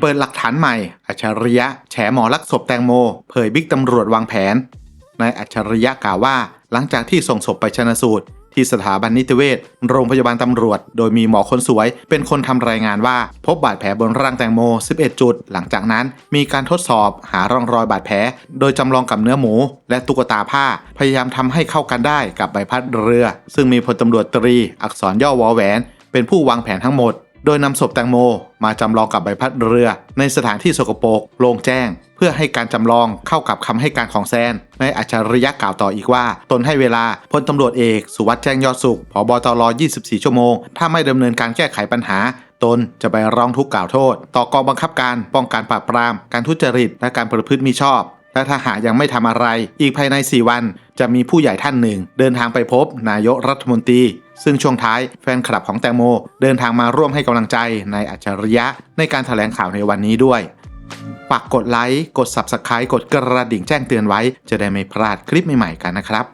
เปิดหลักฐานใหม่ อัจฉริยะ แฉหมอลักศพแตงโม เผยบิ๊กตำรวจวางแผน นายอัจฉริยะกล่าวว่า หลังจากที่ส่งศพไปชนะสูตร ที่สถาบันนิติเวชโรงพยาบาลตำรวจ โดยมีหมอคนสวย เป็นคนทำรายงานว่า พบบาดแผลบนร่างแตงโม 11 จุด หลังจากนั้นมีการทดสอบหาร่องรอยบาดแผล โดยจำลองกับเนื้อหมู และตุ๊กตาผ้า พยายามทำให้เข้ากันได้กับใบพัดเรือ ซึ่งมีพลตำรวจตรี อักษรย่อวอแหวน เป็นผู้วางแผนทั้งหมด โดยนำศพแตงโม มาจำลองกับใบพัดเรือ ในสถานที่สกปรกโล่งแจ้ง เพื่อให้การจำลองเข้ากับคำให้การของแซนในายอัจฉริยะกล่าวต่ออีกว่า ตนให้เวลาพลตำรวจเอกสุวัสด์แจ้งยอดสุขผบตร24 ชั่วโมง ถ้าไม่ดำเนินการแก้ไขปัญหาตนจะไปร้องทุกข์กล่าวโทษ ต่อกองบังคับการป้องกันปราบปราม การทุจริต และการประพฤติมิชอบ และถ้าหากยังไม่ทำอะไร อีกภายใน 4 วัน จะมีผู้ใหญ่ท่านหนึ่ง เดินทางไปพบนายกรัฐมนตรี ซึ่งช่วงท้ายแฟนคลับของแตงโม เดินทางมาร่วมให้กำลังใจในอัจฉริยะในการถแถลงข่าวในวันนี้ด้วยฝากกดไลค์ กด Subscribe กดกระดิ่งแจ้งเตือนไว้ จะได้ไม่พลาดคลิปใหม่ๆกันนะครับ